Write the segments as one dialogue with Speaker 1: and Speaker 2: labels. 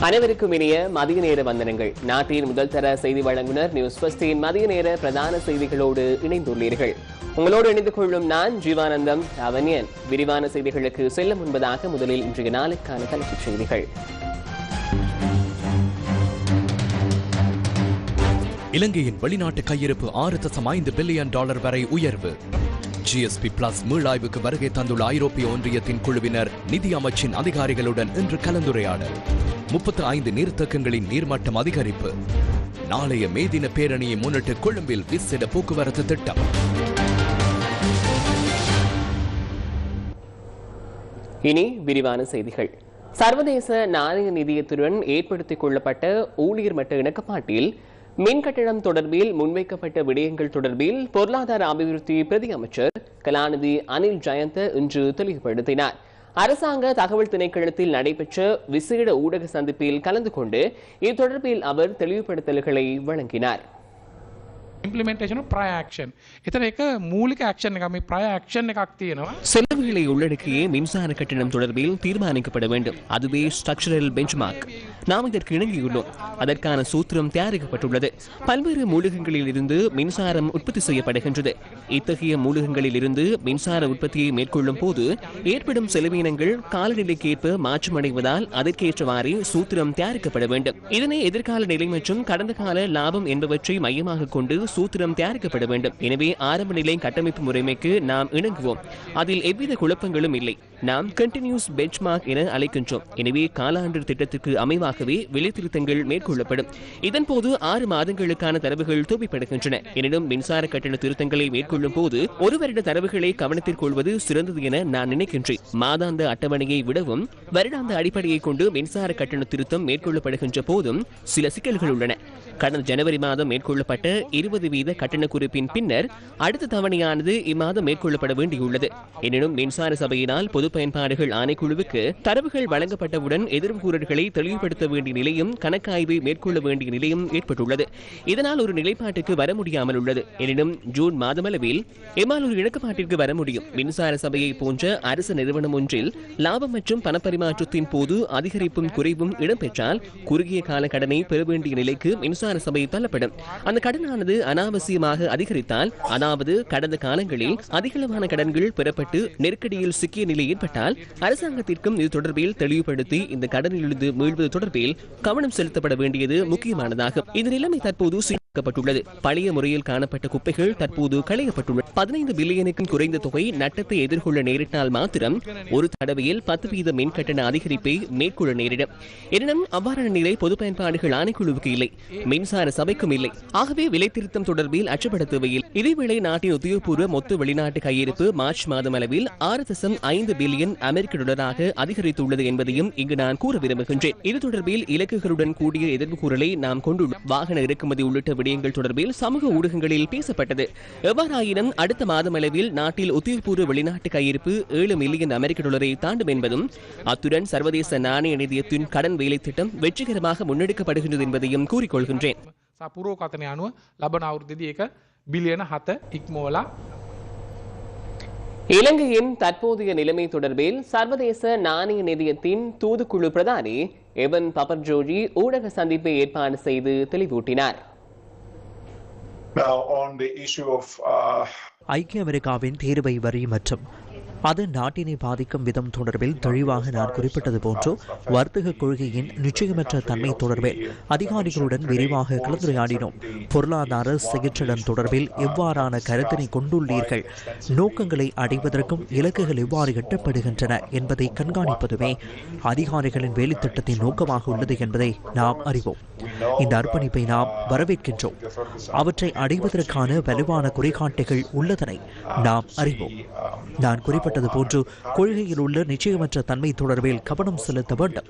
Speaker 1: அனைவருக்கும் இனிய மதிய நேர வந்தனங்கள். நாட்டின் முதல் தர செய்தி வழங்குனர் நியூஸ் பஸ்டின் மதிய நேர பிரதான செய்திகளோடு இணைந்துள்ளீர்கள். உங்களோடு இணைந்து கொள்ளும் நான் ஜீவானந்தம் அவனியன் விரிவான செய்திகளுக்கு செல்ல முன்பதாக முதலில் இன்றைய நாளுக்கான தலைப்புச் செய்திகள்.
Speaker 2: இலங்கையின் வெளிநாட்டு கையிருப்பு ஆறு தசம் ஐந்து பில்லியன் டாலர் வரை உயர்வு. ஜிஎஸ்பி பிளஸ் மீளாய்வுக்கு வருகை தந்துள்ள ஐரோப்பிய ஒன்றியத்தின் குழுவினர் நிதி அமைச்சின் அதிகாரிகளுடன் இன்று கலந்துரையாடல். முப்பத்தி ஐந்து நீர்த்தக்கங்களின் நீர்மட்டம் அதிகரிப்பு. நாளைய மே தின பேரணியை முன்னிட்டு கொழும்பில் விசேட போக்குவரத்து திட்டம்.
Speaker 1: இனி விரிவான செய்திகள். சர்வதேச நாணய நிதியத்துடன் ஏற்படுத்திக் கொள்ளப்பட்ட ஊழியர் மட்ட இணக்கப்பாட்டில் மின் கட்டணம் தொடர்பில் முன்வைக்கப்பட்ட விடயங்கள் தொடர்பில் பொருளாதார அபிவிருத்தி பிரதி அமைச்சர் கலாநிதி அனில் ஜயந்த இன்று தெளிவுபடுத்தினார். அரசாங்க தகவல் திணைக்களத்தில் நடைபெற்ற விசேட ஊடக சந்திப்பில் கலந்து கொண்டு இது தொடர்பில் அவர் தெளிவுபடுத்தல்களை வழங்கினார்
Speaker 3: ඉම්පලිමෙන්ටේෂන ප්‍රයක්ෂන් එතන එක මූලික ක්ෂණ එක මේ ප්‍රයක්ෂණ එකක් තියෙනවා
Speaker 1: செலவுகளை உள்ளடக்கிய மின்சார கட்டணம் தொடர்பில் தீர்மானிக்கப்பட வேண்டும் அதுவே ஸ்ட்ரக்சரல் பெஞ்ச்மார்க் நாம் இதற்கு இணங்கியுள்ளோம். அதற்கான சூத்திரம் தயாரிக்கப்பட்டுள்ளது. பல்வேறு மூலகங்களில் இருந்து மின்சாரம் உற்பத்தி செய்யப்படுகின்றது. இத்தகைய மூலகங்களில் இருந்து மின்சார உற்பத்தியை மேற்கொள்ளும் போது ஏற்படும் செலவினங்கள் காலநிலைக்கேற்ப மாற்றமடைவதால் அதற்கேற்றவாறே சூத்திரம் தயாரிக்கப்பட வேண்டும். இதனை எதிர்கால நிலை மற்றும் கடந்த கால லாபம் என்பவற்றை மையமாக கொண்டு சூத்திரம் தயாரிக்கப்பட வேண்டும். எனவே ஆரம்ப நிலை கட்டமைப்பு முறைமைக்கு நாம் இணங்குவோம். அதில் எவ்வித குழப்பங்களும் இல்லை. நாம் கண்டினியூஸ் பெஞ்ச்மார்க் என அழைக்கின்றோம். எனவே காலாண்டு திட்டத்திற்கு அமைவாக விலை திருத்தங்கள் மேற்கொள்ளப்படும். இதன்போது ஆறு மாதங்களுக்கான தரவுகள் தூவிப்படுகின்றன எனினும் மின்சார கட்டண திருத்தங்களை மேற்கொள்ளும் போது ஒரு வருட தரவுகளை கவனத்தில் கொள்வது சிறந்தது என நான் நினைக்கின்றேன். மாதாந்த அட்டவணையை விடவும் வருடாந்த அடிப்படையை கொண்டு மின்சார கட்டண திருத்தம் மேற்கொள்ளப்படுகின்ற போதும் சில சிக்கல்கள் உள்ளன. கடந்த ஜனவரி மாதம் மேற்கொள்ளப்பட்ட இருபது வீத கட்டண குறிப்பின் பின்னர் அடுத்த தவணையானது இம்மாதம் மேற்கொள்ளப்பட வேண்டியுள்ளது. எனினும் மின்சார சபையினால் பொது பயன்பாடுகள் ஆணைக்குழுவுக்கு தரவுகள் வழங்கப்பட்டவுடன் எதிர்கூறல்களை தெளிவுபடுத்த வேண்டிய நிலையும் கணக்காய்வை மேற்கொள்ள வேண்டிய நிலையும் ஏற்பட்டுள்ளது. இதனால் ஒரு நிலைப்பாட்டுக்கு வர முடியாமல் உள்ளது. எனினும் ஜூன் மாதமளவில் எம்மால் ஒரு இணக்கப்பாட்டிற்கு வர முடியும். மின்சார சபையை போன்ற அரசு நிறுவனம் ஒன்றில் லாபம் மற்றும் பணப்பரிமாற்றத்தின் போது அதிகரிப்பும் குறைவும் இடம்பெற்றால் குறுகிய கால கடனை பெற வேண்டிய நிலைக்கு மின்சார சபை தள்ளப்படும். அந்த கடனானது அனாவசியமாக அதிகரித்தால் அதாவது கடந்த காலங்களில் அதிகளவான கடன்கள் பெறப்பட்டு நெருக்கடியில் சிக்கிய நிலை ஏற்பட்டால் அரசாங்கத்திற்கும் இது தொடர்பில் தெளிவுபடுத்தி இந்த கடனிலிருந்து மீள்வது தொடர்பில் கவனம் செலுத்தப்பட வேண்டியது முக்கியமானதாகும். இந்த நிலைமை தற்போது சீர்கப்பட்டுள்ளது பழைய முறையில் காணப்பட்ட குப்பைகள் தற்போது களையப்பட்டுள்ளன. பதினைந்து பில்லியனுக்கும் குறைந்த தொகை நட்டத்தை எதிர்கொள்ள நேரிட்டால் மாத்திரம் ஒரு தடவையில் பத்து வீத மின் கட்டண அதிகரிப்பை மேற்கொள்ள நேரிடும். எனினும் அவ்வாறான நிலை பொது பயன்பாடுகள் ஆணைக்குழுவுக்கு இல்லை. மின்சார சபைக்கும் இல்லை. ஆகவே விலை திருத்தம் தொடர்பில் அச்சப்பட தேவையில் இதேவேளை நாட்டின் உத்தியோகபூர்வ மொத்த வெளிநாட்டு கையிருப்பு மார்ச் மாதம் அளவில் ஆறு தசம் ஐந்து பில்லியன் அமெரிக்க டாலராக அதிகரித்துள்ளது என்பதையும் இங்கு நான் கூற விரும்புகின்றேன். இது தொடர்பில் இலக்குகளுடன் கூடிய எதிர்ப்பு கூறலை நாம் கொண்டுள்ளோம். வாகன இறக்குமதி உள்ளிட்ட விடயங்கள் தொடர்பில் சமூக ஊடகங்களில் பேசப்பட்டது எவ்வாறாயினும் அடுத்த மாதம் அளவில் நாட்டில் உத்தியோகபூர்வ வெளிநாட்டு கையிருப்பு ஏழு மில்லியன் அமெரிக்க டாலரை தாண்டும் என்பதும் அத்துடன் சர்வதேச நாணய நிதியத்தின் கடன் வேலை திட்டம் வெற்றிகரமாக முன்னெடுக்கப்படுகின்றது என்பதையும் கூறிக்கொள்கின்றேன்
Speaker 3: සපුරෝකතනය අනුව ලබන අවුරුද්ධදී එක බිලියන හත ඉක්මෝලා
Speaker 1: இலங்கையின் தற்போதைய நிலைமை தொடர்பில் சர்வதேச நாணய நிதியத்தின் தூதுக்குழு பிரதானி எவன் பபர்ஜோஜி ஊடக சந்திப்பை ஏற்பாடு செய்து தெளிவூட்டினார்
Speaker 4: ஐக்கிய அமெரிக்காவின் தேர்வை வரி மற்றும் அது நாட்டினை பாதிக்கும் விதம் தொடர்பில் தெளிவாக நான் குறிப்பிட்டது போன்று வர்த்தக கொள்கையின் நிச்சயமற்ற தன்மை தொடர்பில் அதிகாரிகளுடன் விரிவாக கலந்துரையாடினோம். பொருளாதார செயற்றடன் தொடர்பில் எவ்வாறான கருத்தினை கொண்டுள்ளீர்கள்? நோக்கங்களை அடைவதற்கும் இலக்குகள் எவ்வாறு எட்டப்படுகின்றன என்பதை கண்காணிப்பதுமே அதிகாரிகளின் வேலைத்திட்டத்தின் நோக்கமாக உள்ளது என்பதை நாம் அறிவோம். இந்த அர்ப்பணிப்பை நாம் வரவேற்கின்றோம். அவற்றை அடைவதற்கான வலுவான குறைகாட்டுகள் உள்ளதனை நாம் அறிவோம். நான் குறிப்பிட்டது போன்று கொள்கையில் உள்ள நிச்சயமற்ற தன்மை தொடர்பில் கவனம் செலுத்த வேண்டும்.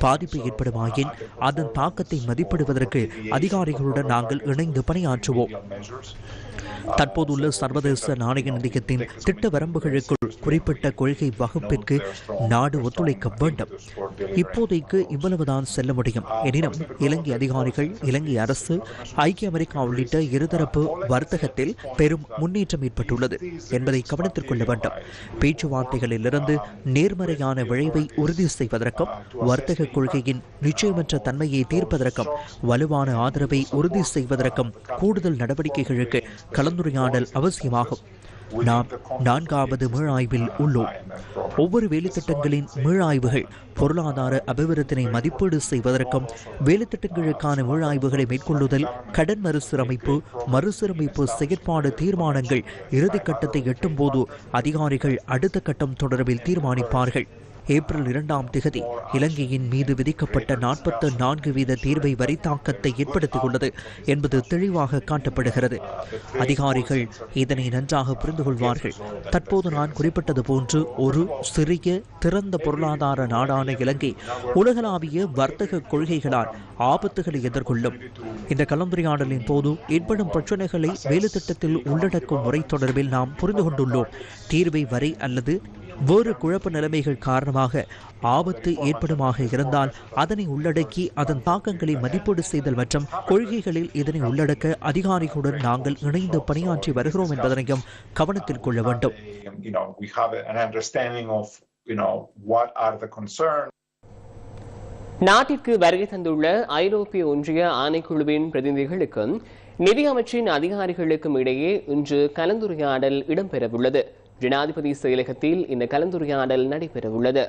Speaker 4: பாதிப்பு ஏற்படுமாயின் அதன் தாக்கத்தை மதிப்பிடுவதற்கு அதிகாரிகளுடன் நாங்கள் இணைந்து பணியாற்றுவோம். தற்போதுள்ள சர்வதேச நாணய நிதியத்தின் திட்ட வரம்புகளுக்குள் குறிப்பிட்ட கொள்கை வகுப்பிற்கு நாடு ஒத்துழைக்க வேண்டும். இப்போதைக்கு இவ்வளவுதான் செல்ல முடியும். எனினும் இலங்கை இலங்கை அதிகாரிகள் இலங்கை அரசு ஐக்கிய அமெரிக்கா உள்ளிட்ட இருதரப்பு வர்த்தகத்தில் பெரும் முன்னேற்றம் ஏற்பட்டுள்ளது என்பதை கவனத்தில் கொள்ள வேண்டும். பேச்சுவார்த்தைகளிலிருந்து நேர்மறையான விளைவை உறுதி செய்வதற்கும் வர்த்தக கொள்கையின் நிச்சயமற்ற தன்மையை தீர்ப்பதற்கும் வலுவான ஆதரவை உறுதி செய்வதற்கும் கூடுதல் நடவடிக்கைகளுக்கு கலந்துரையாடல் அவசியமாகும். நாம் நான்காவது மீளாய்வில் உள்ளோம். ஒவ்வொரு வேலைத்திட்டங்களின் மீளாய்வுகள் பொருளாதார அபிவிருத்தினை மதிப்பீடு செய்வதற்கும் வேலைத்திட்டங்களுக்கான மீளாய்வுகளை மேற்கொள்ளுதல் கடன் மறுசீரமைப்பு மறுசீரமைப்பு செயற்பாடு தீர்மானங்கள் இறுதிக்கட்டத்தை எட்டும்போது அதிகாரிகள் அடுத்த கட்டம் தொடர்பில் தீர்மானிப்பார்கள். ஏப்ரல் இரண்டாம் திகதி இலங்கையின் மீது விதிக்கப்பட்ட நாற்பத்து நான்கு வீத தீர்வை வரி தாக்கத்தை ஏற்படுத்தியுள்ளது என்பது தெளிவாக காட்டப்படுகிறது. அதிகாரிகள் இதனை நன்றாக புரிந்து கொள்வார்கள் தற்போது நான் குறிப்பிட்டது போன்று ஒரு சிறிய திறந்த பொருளாதார நாடான இலங்கை உலகளாவிய வர்த்தக கொள்கைகளால் ஆபத்துகளை எதிர்கொள்ளும். இந்த கலந்துரையாடலின் போது ஏற்படும் பிரச்சனைகளை வேலைத்திட்டத்தில் உள்ளடக்கும் முறை தொடர்பில் நாம் புரிந்து கொண்டுள்ளோம் தீர்வை வரை அல்லது வேறு குழப்ப நிலைமைகள் காரணமாக ஆபத்து ஏற்படுமாக இருந்தால் அதனை உள்ளடக்கி அதன் தாக்கங்களை மதிப்பீடு செய்தல் மற்றும் கொள்கைகளில் இதனை உள்ளடக்க அதிகாரிகளுடன் நாங்கள் இணைந்து பணியாற்றி வருகிறோம் என்பதனையும் கவனத்தில் கொள்ள வேண்டும்.
Speaker 1: நாட்டிற்கு வருகை தந்துள்ள ஐரோப்பிய ஒன்றிய ஆணைக்குழுவின் பிரதிநிதிகளுக்கும் நிதி அமைச்சின் அதிகாரிகளுக்கும் இடையே இன்று கலந்துரையாடல் இடம்பெறவுள்ளது ஜனாதிபதி செயலகத்தில் இந்த கலந்துரையாடல் நடைபெறவுள்ளது.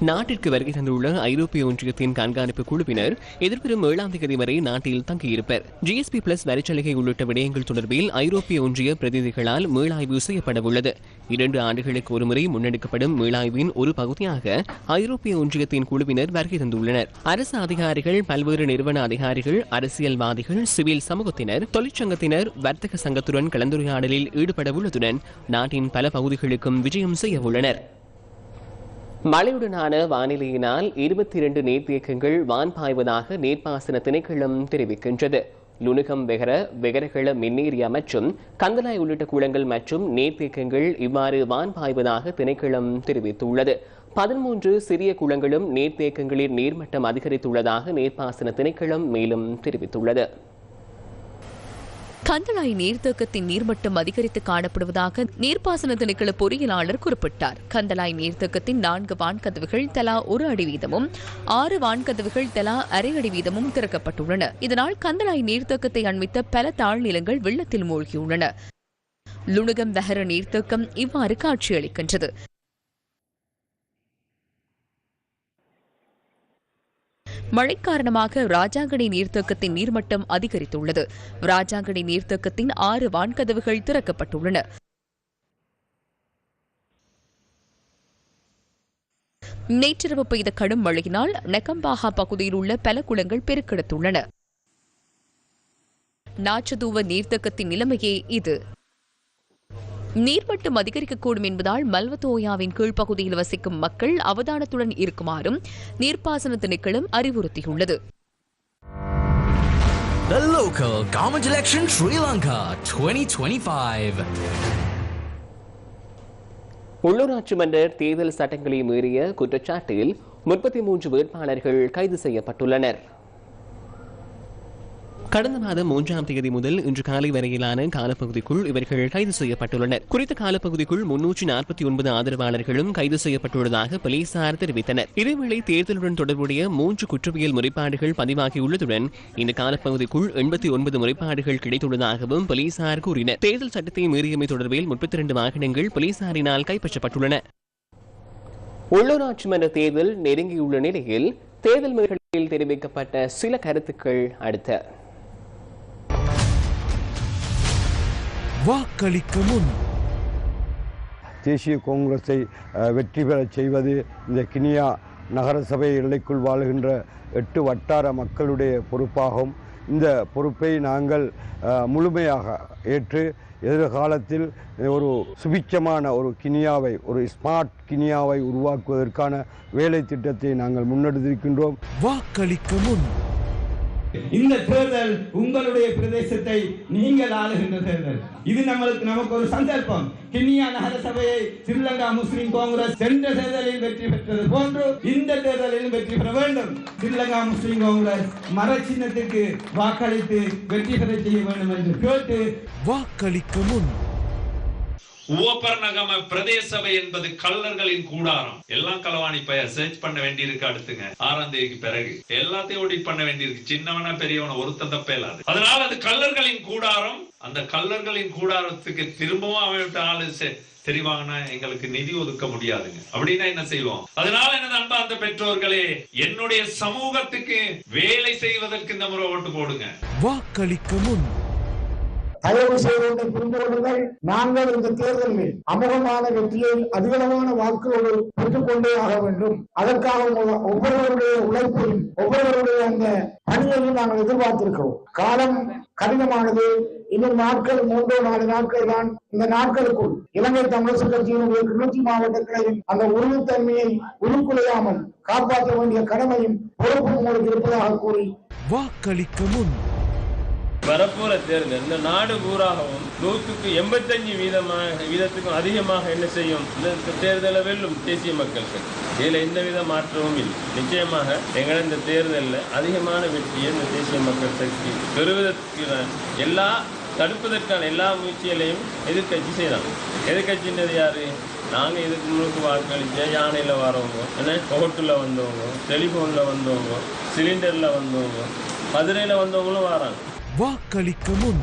Speaker 1: நாட்டிற்கு வருகை தந்துள்ள ஐரோப்பிய ஒன்றியத்தின் கண்காணிப்பு குழுவினர் எதிர்வரும் ஏழாம் தேதி வரை நாட்டில் தங்கியிருப்பர். ஜிஎஸ்பி பிளஸ் வரிச்சலுகை உள்ளிட்ட விடயங்கள் தொடர்பில் ஐரோப்பிய ஒன்றிய பிரதிநிதிகளால் மேலாய்வு செய்யப்படவுள்ளது. இரண்டு ஆண்டுகளுக்கு ஒருமுறை முன்னெடுக்கப்படும் மீளாய்வின் ஒரு பகுதியாக ஐரோப்பிய ஒன்றியத்தின் குழுவினர் வருகை தந்துள்ளனர். அரசு அதிகாரிகள் பல்வேறு நிறுவன அதிகாரிகள் அரசியல்வாதிகள் சிவில் சமூகத்தினர் தொழிற்சங்கத்தினர் வர்த்தக சங்கத்துடன் கலந்துரையாடலில் ஈடுபட உள்ளதுடன் நாட்டின் பல பகுதிகளுக்கும் விஜயம் செய்ய உள்ளனர் மழையுடனான வானிலையினால் இருபத்தி இரண்டு நீர்த்தேக்கங்கள் வான் பாய்வதாக நீர்ப்பாசன திணைக்களம் தெரிவிக்கின்றது. லுணுகம் வெகர வெகரகள மின்னேரியா மற்றும் கந்தலாய் உள்ளிட்ட குளங்கள் மற்றும் நீர்த்தேக்கங்கள் இவ்வாறு வான் பாய்வதாக திணைக்களம் தெரிவித்துள்ளது. பதிமூன்று சிறிய குளங்களும் நீர்த்தேக்கங்களின் நீர்மட்டம் அதிகரித்துள்ளதாக நீர்ப்பாசன திணைக்களம் மேலும் தெரிவித்துள்ளது.
Speaker 5: கந்தளாய் நீர்த்தேக்கத்தின் நீர்மட்டம் அதிகரித்து காணப்படுவதாக நீர்ப்பாசன திணைக்கள பொறியியலாளர் குறிப்பிட்டார். கந்தளாய் நீர்த்தேக்கத்தின் நான்கு வான்கதவுகள் தலா ஒரு அடி வீதமும் ஆறு வான்கதவுகள் தலா அரை அடி வீதமும் திறக்கப்பட்டுள்ளன. இதனால் கந்தளாய் நீர்த்தேக்கத்தை அண்மித்த பல தாழ்நிலங்கள் வெள்ளத்தில் மூழ்கியுள்ளன. லுணுகம் நகர நீர்த்தேக்கம் இவ்வாறு காட்சியளிக்கின்றது. மழை காரணமாக ராஜாங்கடை நீர்த்தேக்கத்தின் நீர்மட்டம் அதிகரித்துள்ளது. ராஜாங்கடை நீர்த்தேக்கத்தின் ஆறு வான்கதவுகள் திறக்கப்பட்டுள்ளன. நேற்றிரவு பெய்த கடும் மழையினால் நெக்கம்பாகா பகுதியில் உள்ள பல குளங்கள் பெருக்கெடுத்துள்ளன. நாச்சதூவ நீர்த்தேக்கத்தின் நிலைமையே இது. நீர்மட்டம் அதிகரிக்கக்கூடும் என்பதால் மல்வத்தோயாவின் கீழ்ப்பகுதியில் வசிக்கும் மக்கள் அவதானத்துடன் இருக்குமாறும் நீர்ப்பாசன திணைக்களம் அறிவுறுத்தியுள்ளது
Speaker 6: The local government election Sri Lanka 2025.
Speaker 1: உள்ளூராட்சி மன்ற தேர்தல் சட்டங்களை மீறிய குற்றச்சாட்டில் முப்பத்தி மூன்று வேட்பாளர்கள் கைது செய்யப்பட்டுள்ளனர் கடந்த மாதம் மூன்றாம் தேதி முதல் இன்று காலை வரையிலான காலப்பகுதிக்குள் இவர்கள் கைது செய்யப்பட்டுள்ளனர். குறித்த காலப்பகுதிக்குள் முன்னூற்றி நாற்பத்தி ஒன்பது ஆதரவாளர்களும் கைது செய்யப்பட்டுள்ளதாக போலீசார் தெரிவித்தனர். இதேவேளை தேர்தலுடன் தொடர்புடைய மூன்று குற்றவியல் முறைப்பாடுகள் பதிவாகியுள்ளதுடன் இந்த காலப்பகுதிக்குள் எண்பத்தி ஒன்பது முறைப்பாடுகள் கிடைத்துள்ளதாகவும் போலீசார் கூறினர். தேர்தல் சட்டத்தை மீறியமை தொடர்பில் முப்பத்தி இரண்டு வாகனங்கள் போலீசாரினால் கைப்பற்றப்பட்டுள்ளன. உள்ளூராட்சி மன்ற தேர்தல் நெருங்கியுள்ள நிலையில் தேர்தல் முறைகளில் தெரிவிக்கப்பட்ட சில கருத்துக்கள் அடுத்த.
Speaker 7: வாக்களிக்க முன்.
Speaker 8: தேசிய காங்கிரஸை வெற்றி பெறச் செய்வது இந்த கினியா நகரசபை எல்லைக்குள் வாழுகின்ற எட்டு வட்டார மக்களுடைய பொறுப்பாகும். இந்த பொறுப்பை நாங்கள் முழுமையாக ஏற்று எதிர்காலத்தில் ஒரு சுபிச்சமான ஒரு கினியாவை ஒரு ஸ்மார்ட் கினியாவை உருவாக்குவதற்கான வேலை திட்டத்தை நாங்கள் முன்னெடுத்திருக்கின்றோம்.
Speaker 7: வாக்களிக்க முன். இந்த தேர்தல் உங்களுடைய பிரதேசத்தை நீங்கள் ஆளுகின்ற தேர்தல். இது நம்மளுக்கு நமக்கு ஒரு சந்தர்ப்பம். கிண்ணியா நகர சபையை ஸ்ரீலங்கா முஸ்லிம் காங்கிரஸ் சென்ற தேர்தலில் வெற்றி பெற்றது போன்று இந்த தேர்தலிலும் வெற்றி பெற வேண்டும். ஸ்ரீலங்கா முஸ்லிம் காங்கிரஸ் மர சின்னத்துக்கு வாக்களித்து வெற்றி பெற செய்ய வேண்டும் என்று கேட்டு
Speaker 2: வாக்களிக்க முன்
Speaker 9: உவப்பர்ணகம பிரதேச சபை என்பது கள்ளர்களின் கூடாரம். எல்லாம் களவாணி பைய சர்ச் பண்ண வேண்டியிருக்கு அடுத்துங்க. ஆறாம் தேதிக்கு பிறகு. எல்லாத்தையும் ஆடிட் பண்ண வேண்டியிருக்கு. சின்னவனா பெரியவன ஒருத்தன் தப்பே இல்லாது. அதனால அது கள்ளர்களின் கூடாரம். அந்த கள்ளர்களின் கூடாரத்துக்கு திரும்பவும் அவன் ஆளு செ- தெரிவாங்கன்னா எங்களுக்கு நிதி ஒதுக்க முடியாதுங்க. அப்படின்னா என்ன செய்வோம்? அதனால எனது அன்பார்ந்த பெற்றோர்களே? என்னுடைய சமூகத்துக்கு வேலை செய்வதற்கு இந்த முறை ஓட்டு போடுங்க.
Speaker 2: வாக்களிக்க முன்
Speaker 10: தயவு செய்து ஒன்றை புரிந்து கொள்ளுங்கள் நாங்கள் இந்த தேர்தலில் அமோகமான வெற்றியை அதிகளவான வாக்குகளோடு பெற்றுக் கொண்டே ஆக வேண்டும். அதற்காக ஒவ்வொருவருடைய உழைப்பையும் ஒவ்வொருவருடைய அந்த பணியையும் நாங்கள் எதிர்பார்த்திருக்கிறோம். காலம் கடினமானது. இன்னும் நாட்கள் மூன்றோ நாலு நாட்கள் தான் இந்த நாட்களுக்குள் இலங்கை தமிழரசு கட்சியினுடைய கிளர்ச்சி மாவட்டங்களையும் அந்த உறுதித்தன்மையை உருக்குலையாமல் காப்பாற்ற வேண்டிய கடமையும் பொறுப்பும் உங்களுக்கு இருப்பதாக கூறி
Speaker 2: வாக்களிக்க முன்
Speaker 11: வரப்போற தேர்தல் இந்த நாடு பூராகவும் நூற்றுக்கு எண்பத்தஞ்சு வீதமாக வீதத்துக்கும் அதிகமாக என்ன செய்யும்? இந்த தேர்தலை வெல்லும் தேசிய மக்கள் கட்சி இதில் எந்த வித மாற்றமும் இல்லை. நிச்சயமாக எங்களை இந்த தேர்தலில் அதிகமான வெற்றியை இந்த தேசிய மக்கள் சக்தி பெறுவதற்கு எல்லா தடுப்பதற்கான எல்லா முயற்சிகளையும் எதிர்க்கட்சி செய்யலாம் எதிர்கட்சின்றது யாரு? நாங்க இதுக்கு முழுக்க வாக்களிச்ச யானையில வரவங்க என்ன? ஹோட்டல்ல வந்தவங்க டெலிஃபோனில் வந்தவங்க சிலிண்டர்ல வந்தவங்க மதுரையில வந்தவங்களும் வராங்க.
Speaker 2: வாக்களிக்க முன்.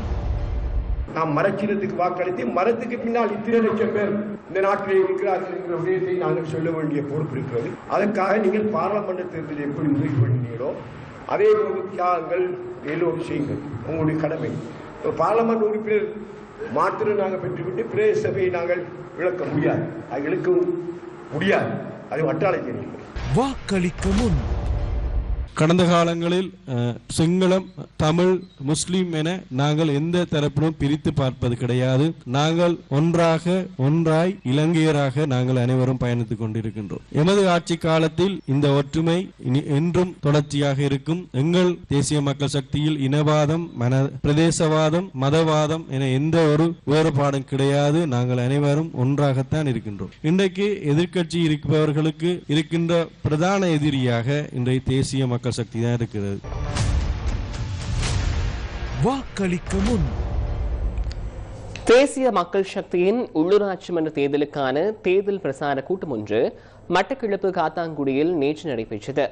Speaker 12: நாம் மரச்சின்னத்துக்கு வாக்களித்து மரத்துக்கு பின்னால் இத்தனை லட்சம் பேர் இந்த நாட்டில் இருக்கிறார்கள் என்கிற விடயத்தை நாங்கள் சொல்ல வேண்டிய பொறுப்பு இருக்கிறது. அதற்காக நீங்கள் பாராளுமன்ற தேர்தலில் எப்படி முயற்சி பண்ணீங்களோ அதே போல தியாகங்கள் எல்லோரும் செய்யுங்கள் உங்களுடைய கடமை. ஒரு பாராளுமன்ற உறுப்பினர் மாத்திரம் நாங்கள் பெற்றுவிட்டு பிரதேச சபையை நாங்கள் இழக்க முடியாது. அது இழக்கவும் முடியாது. அது வட்டாள தெரியும்
Speaker 2: வாக்களிக்க முன்.
Speaker 13: கடந்த காலங்களில் சிங்களம் தமிழ் முஸ்லீம் என நாங்கள் எந்த தரப்பிலும் பிரித்து பார்ப்பது கிடையாது. நாங்கள் ஒன்றாக ஒன்றாய் இலங்கையராக நாங்கள் அனைவரும் பயணித்துக் கொண்டிருக்கின்றோம். எமது ஆட்சி காலத்தில் இந்த ஒற்றுமை என்றும் தொடர்ச்சியாக இருக்கும். எங்கள் தேசிய மக்கள் சக்தியில் இனவாதம் மன பிரதேசவாதம் மதவாதம் என எந்த ஒரு வேறுபாடும் கிடையாது. நாங்கள் அனைவரும் ஒன்றாகத்தான் இருக்கின்றோம். இன்றைக்கு எதிர்க்கட்சி இருப்பவர்களுக்கு இருக்கின்ற பிரதான எதிரியாக இன்றைய தேசிய மக்கள் சக்தி தான் இருக்கிறது
Speaker 2: வாக்களிக்க முன்.
Speaker 1: தேசிய மக்கள் சக்தியின் உள்ளூராட்சி மன்ற தேர்தலுக்கான தேர்தல் பிரசார கூட்டம் ஒன்று மட்டக்கிழப்பு காத்தாங்குடியில் நேற்று நடைபெற்றது.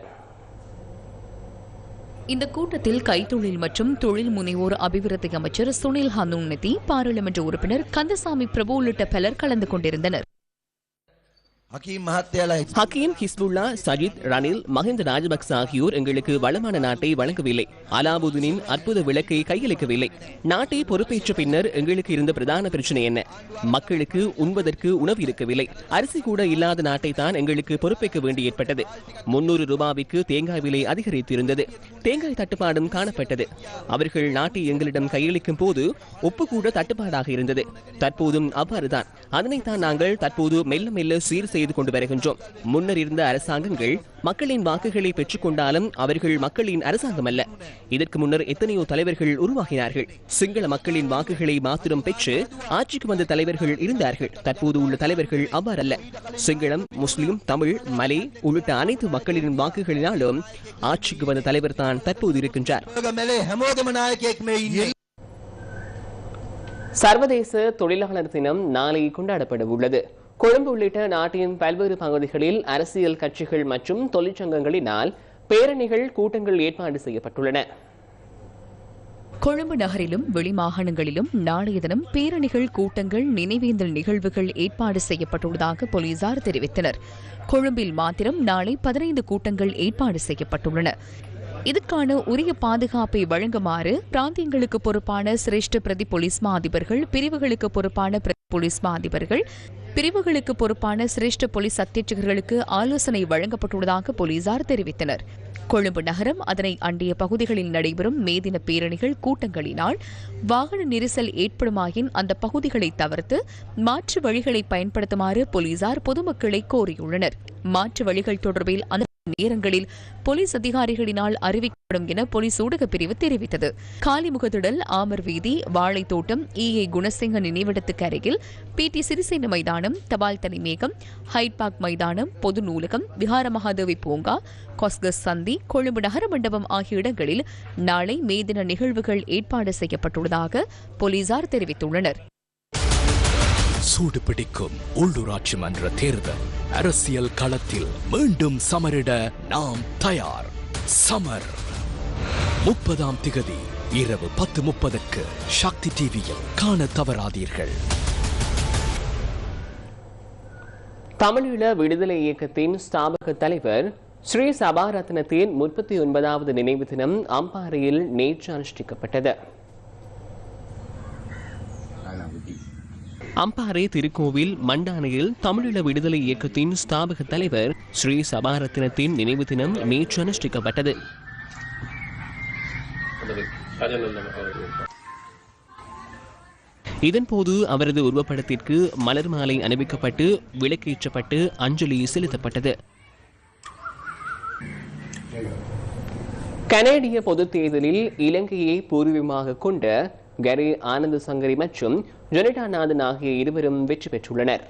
Speaker 5: இந்த கூட்டத்தில் கைத்தொழில் மற்றும் தொழில் முனைவோர் அபிவிருத்தி அமைச்சர் சுனில் ஹனுன்னதி பாராளுமன்ற உறுப்பினர் கந்தசாமி பிரபு உள்ளிட்ட பலர் கலந்து கொண்டிருந்தனர்.
Speaker 1: ஹக்கீம் ஹிஸ்புல்லா சஜித் ரணில் மஹிந்த ராஜபக்ச ஆகியோர் எங்களுக்கு வளமான நாட்டை வழங்கவில்லை. அலாவுதீனின் அற்புத விளக்கை கையளிக்கவில்லை. நாட்டை பொறுப்பேற்ற பின்னர் எங்களுக்கு இருந்த பிரதான பிரச்சனை என்ன? மக்களுக்கு உண்பதற்கு உணவு இருக்கவில்லை. அரிசி கூட இல்லாத நாட்டை தான் எங்களுக்கு பொறுப்பேற்க வேண்டி ஏற்பட்டது. முன்னூறு ரூபாய்க்கு தேங்காய் விலை அதிகரித்திருந்தது. தேங்காய் தட்டுப்பாடும் காணப்பட்டது. அவர்கள் நாட்டை எங்களிடம் கையளிக்கும் போது உப்பு கூட தட்டுப்பாடாக இருந்தது. தற்போதும் அவ்வாறுதான். அதனைத்தான் நாங்கள் தற்போது மெல்ல மெல்ல சீர் செய்து செய்து கொண்டு வருகின்றோம். முன்னர் இருந்த அரசாங்கங்கள் மக்களின் வாக்குகளை பெற்றுக்கொண்டாலும் அவர்கள் மக்களின் அரசாங்கம் அல்ல இதற்கு முன்னர் எத்தனையோ தலைவர்கள் உருவாகினார்கள். சிங்கள மக்களின் வாக்குகளை மாத்திரம் பெற்று ஆட்சிக்கு வந்த தலைவர்கள் இருந்தார்கள். தற்போது உள்ள தலைவர்கள் அவ்வாறல்ல. சிங்களம் முஸ்லிம் தமிழ் மலை உள்ளிட்ட அனைத்து மக்களின் வாக்குகளினாலும் ஆட்சிக்கு வந்த தலைவர் தான் தற்போது இருக்கின்றார். சர்வதேச தொழிலாளர் தினம் நாளை கொண்டாடப்பட உள்ளது. கொழும்பு உள்ளிட்ட நாட்டின் பல்வேறு பகுதிகளில் அரசியல் கட்சிகள் மற்றும் தொழிற்சங்கங்களினால் பேரணிகள் கூட்டங்கள் ஏற்பாடு செய்யப்பட்டுள்ளன.
Speaker 5: கொழும்பு நகரிலும் வெளிமாகாணங்களிலும் நாளைய தினம் பேரணிகள் கூட்டங்கள் நினைவேந்தல் நிகழ்வுகள் ஏற்பாடு செய்யப்பட்டுள்ளதாக போலீசார் தெரிவித்தனர். கொழும்பில் மாத்திரம் நாளை பதினைந்து கூட்டங்கள் ஏற்பாடு செய்யப்பட்டுள்ளன. இதற்கான உரிய பாதுகாப்பை வழங்குமாறு பிராந்தியங்களுக்கு பொறுப்பான சிரேஷ்ட பிரதி போலீஸ் மா அதிபர்கள் பிரிவுகளுக்கு பொறுப்பான பிரதி போலீஸ் மா அதிபர்கள் பிரிவுகளுக்கு பொறுப்பான சிரேஷ்ட போலீஸ் அத்தியட்சகர்களுக்கு ஆலோசனை வழங்கப்பட்டுள்ளதாக போலீசார் தெரிவித்தனர். கொழும்பு நகரம் அதனை அண்டிய பகுதிகளில் நடைபெறும் மேதின பேரணிகள் கூட்டங்களினால் வாகன நெரிசல் ஏற்படுமாயின் அந்த பகுதிகளை தவிர்த்து மாற்று வழிகளை பயன்படுத்துமாறு போலீசார் பொதுமக்களை கோரியுள்ளனர். மாற்று வழிகள் தொடர்பில் அந்த நேரங்களில் போலீஸ் அதிகாரிகளினால் அறிவிக்கப்படும் என போலீஸ் ஊடகப் பிரிவு தெரிவித்தது. காலிமுகத்திடல் ஆமர் வீதி வாழைத்தோட்டம் இஏ குணசிங்க நினைவிடத்துக்கு அருகில் பி. டி. சிறிசேன மைதானம் தபால் தலைமையகம் ஹைட்பாக் மைதானம் பொது நூலகம் விஹார மகாதேவி பூங்கா கொஸ்கஸ் சந்தி கொழும்பு நகர மண்டபம் ஆகிய இடங்களில் நாளை மே தின நிகழ்வுகள் ஏற்பாடு செய்யப்பட்டுள்ளதாக போலீசார் தெரிவித்துள்ளனர்.
Speaker 2: சூடு பிடிக்கும் உள்ளூராட்சி மன்ற தேர்தல் அரசியல் களத்தில் மீண்டும் சமரிட நாம் தயார். சமர். முப்பதாம் திகதி இரவு பத்து முப்பதுக்கு சக்தி டிவியில் காண தவறாதீர்கள்.
Speaker 1: தமிழீழ விடுதலை இயக்கத்தின் ஸ்தாபக தலைவர் ஸ்ரீ சபாரத்னத்தின் முப்பத்தி ஒன்பதாவது நினைவு தினம் அம்பாறையில் நேற்று அனுஷ்டிக்கப்பட்டது. அம்பாறை திருக்கோவில் மண்டானையில் தமிழீழ விடுதலை இயக்கத்தின் ஸ்தாபக தலைவர் ஸ்ரீ சபாரத்தினத்தின் நினைவு தினம் நேற்று அனுஷ்டிக்கப்பட்டது. இதன்போது அவரது உருவப்படத்திற்கு மலர் மாலை அணிவிக்கப்பட்டு விளக்கேற்றப்பட்டு அஞ்சலி செலுத்தப்பட்டது. கனேடிய பொதுத் தேர்தலில் இலங்கையை பூர்வீகமாக கொண்ட கரி ஆனந்த சங்கரி மற்றும் ஜொனிடா நாதன் ஆகிய இருவரும் வெற்றி பெற்றுள்ளனர்.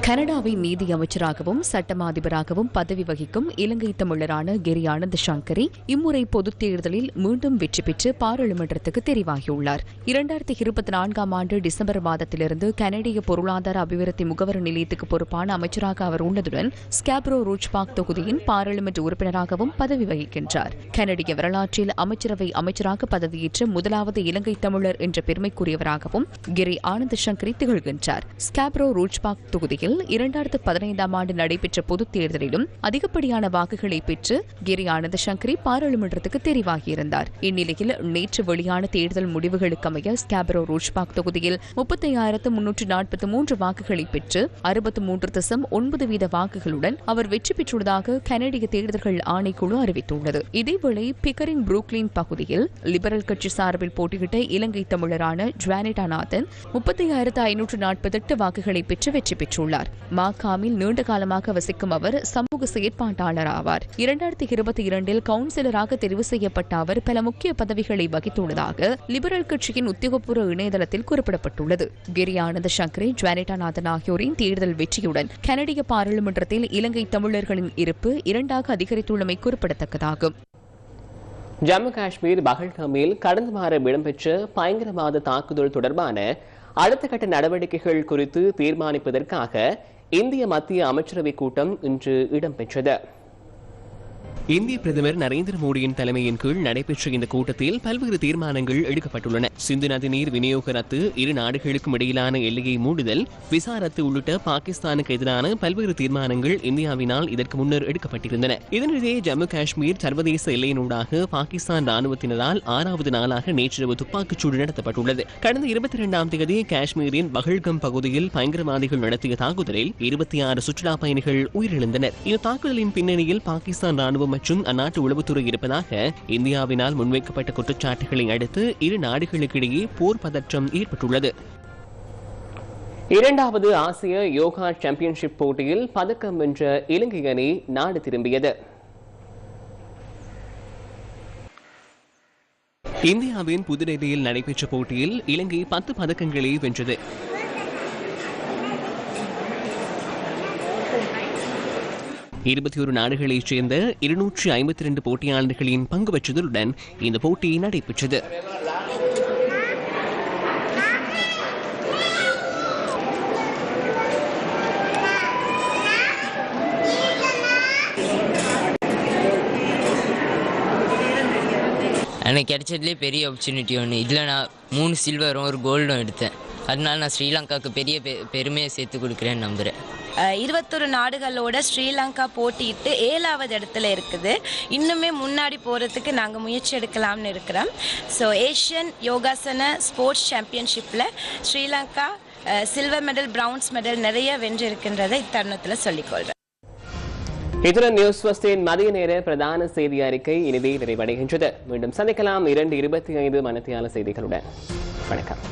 Speaker 5: கனடாவின் நீதி அமைச்சராகவும் சட்டமா அதிபராகவும் பதவி வகிக்கும் இலங்கை தமிழரான கிரி ஆனந்த் சங்கரி இம்முறை பொதுத் தேர்தலில் மீண்டும் வெற்றி பெற்று பாராளுமன்றத்துக்கு தெரிவாகியுள்ளார். இரண்டாயிரத்தி இருபத்தி நான்காம் ஆண்டு டிசம்பர் மாதத்திலிருந்து கனடிய பொருளாதார அபிவிருத்தி முகவர் நிலையத்துக்கு பொறுப்பான அமைச்சராக அவர் உள்ளதுடன் ஸ்காப்ரோ ரூச்பாக் தொகுதியின் பாராளுமன்ற உறுப்பினராகவும் பதவி வகிக்கின்றார். கனடிய வரலாற்றில் அமைச்சரவை அமைச்சராக பதவியேற்ற முதலாவது இலங்கை தமிழர் என்ற பெருமைக்குரியவராகவும் கிரி ஆனந்த் சங்கரி திகழ்கின்றார். ஸ்காப்ரோ ரூச்பாக் தொகுதியில் இரண்டாயிரத்து பதினைந்தாம் ஆண்டு நடைபெற்ற பொதுத் தேர்தலிலும் அதிகப்படியான வாக்குகளை பெற்று கிரி ஆனந்த சங்கரி பாராளுமன்றத்துக்கு தெரிவாகியிருந்தார். இந்நிலையில் நேற்று வெளியான தேர்தல் முடிவுகளுக்கமைய ஸ்காபரோ ரோஜ்பாக் தொகுதியில் முப்பத்தையாயிரத்து முன்னூற்று நாற்பத்தி மூன்று வாக்குகளை பெற்று அறுபத்தி மூன்று தசம் ஒன்பது வீத வாக்குகளுடன் அவர் வெற்றி பெற்றுள்ளதாக கனடிய தேர்தல்கள் ஆணைக்குழு அறிவித்துள்ளது. இதேவேளை பிகரிங் புரூக்லின் பகுதியில் லிபரல் கட்சி சார்பில் போட்டியிட்ட இலங்கை தமிழரான ஜுவானிட்டா நாதன் முப்பத்தையாயிரத்து ஐநூற்று நாற்பத்தெட்டு வாக்குகளை பெற்று வெற்றி பெற்றுள்ளார். மாகாமில் நீண்ட காலமாக வசிக்கும் அவர் சமூக செயற்பாட்டாளர் ஆவார் இரண்டாயிரத்தி இருபத்தி இரண்டில் கவுன்சிலராக தெரிவு செய்யப்பட்ட அவர் பல முக்கிய பதவிகளை வகித்துள்ளதாக லிபரல் கட்சியின் உத்தியோகபூர்வ இணையதளத்தில் குறிப்பிடப்பட்டுள்ளது. கிரி ஆனந்த சங்கரி ஜுவானிட்டா நாதன் ஆகியோரின் தேர்தல் வெற்றியுடன் கனடிய பாராளுமன்றத்தில் இலங்கை தமிழர்களின் இருப்பு இரண்டாக அதிகரித்துள்ளமை குறிப்பிடத்தக்கதாகும்.
Speaker 1: ஜம்மு காஷ்மீர் பகல்காமில் கடந்த வாரம் இடம்பெற்ற பயங்கரவாத தாக்குதல் தொடர்பான அடுத்த கட்ட நடவடிக்கைகள் குறித்து தீர்மானிப்பதற்காக இந்திய மத்திய அமைச்சரவைக் கூட்டம் இன்று இடம்பெற்றது. இந்திய பிரதமர் நரேந்திர மோடியின் தலைமையின் கீழ் நடைபெற்ற இந்த கூட்டத்தில் பல்வேறு தீர்மானங்கள் எடுக்கப்பட்டுள்ளன. சிந்து நதி நீர் விநியோக ரத்து இரு நாடுகளுக்கும் இடையிலான எல்லையை மூடுதல் விசா ரத்து உள்ளிட்ட பாகிஸ்தானுக்கு எதிரான பல்வேறு தீர்மானங்கள் இந்தியாவினால் இதற்கு முன்னர் எடுக்கப்பட்டிருந்தன. இதனிடையே ஜம்மு காஷ்மீர் சர்வதேச எல்லையினூடாக பாகிஸ்தான் ராணுவத்தினரால் ஆறாவது நாளாக நேற்றிரவு துப்பாக்கிச்சூடு நடத்தப்பட்டுள்ளது. கடந்த இருபத்தி இரண்டாம் தேதி காஷ்மீரின் பகல்கம் பகுதியில் பயங்கரவாதிகள் நடத்திய தாக்குதலில் இருபத்தி ஆறு சுற்றுலா பயணிகள் உயிரிழந்தனர். இந்த தாக்குதலின் பின்னணியில் பாகிஸ்தான் ராணுவம் மற்றும் அந்நாட்டு உளவுத்துறை இருப்பதாக இந்தியாவினால் முன்வைக்கப்பட்ட குற்றச்சாட்டுகளை அடுத்து இரு நாடுகளுக்கிடையே போர் பதற்றம் ஏற்பட்டுள்ளது. இரண்டாவது ஆசிய யோகா சாம்பியன்ஷிப் போட்டியில் பதக்கம் வென்ற இலங்கை அணி நாடு திரும்பியது. இந்தியாவின் புதுடெல்லியில் நடைபெற்ற போட்டியில் இலங்கை பத்து பதக்கங்களை வென்றது. இருபத்தி ஒரு நாடுகளைச் சேர்ந்த இருநூற்றி ஐம்பத்தி ரெண்டு போட்டியாளர்களின் பங்கு பெற்றதுடன் இந்த போட்டி நடைபெற்றது.
Speaker 14: எனக்கு கிடைச்சதுலேயே பெரிய ஆப்பர்ச்சுனிட்டி ஒன்று இதில் நான் மூணு சில்வரும் ஒரு கோல்டும் எடுத்தேன். அதனால நான் ஸ்ரீலங்காவுக்கு பெரிய பெ பெருமையை சேர்த்து கொடுக்குறேன்னு நம்புகிறேன்
Speaker 15: இருபத்தொரு நாடுகளோட ஸ்ரீலங்கா போட்டியிட்டு ஏழாவது இடத்துல இருக்குது. இன்னுமே முன்னாடி போகிறதுக்கு நாங்கள் முயற்சி எடுக்கலாம்னு இருக்கிறோம். ஸோ ஏஷியன் யோகாசன sports சாம்பியன்ஷிப்பில் Sri Lanka silver medal bronze medal நிறைய வென்றிருக்கின்றதை இத்தருணத்தில் சொல்லிக்கொள்கிறேன்
Speaker 1: இத்துடன் நியூஸ் ஃபஸ்டின் மதிய நேர பிரதான செய்தி அறிக்கை இனிதே நிறைவடைகின்றது மீண்டும் சந்திக்கலாம் இரண்டு இருபத்தி ஐந்து மனத்தியால செய்திகளுடன். வணக்கம்.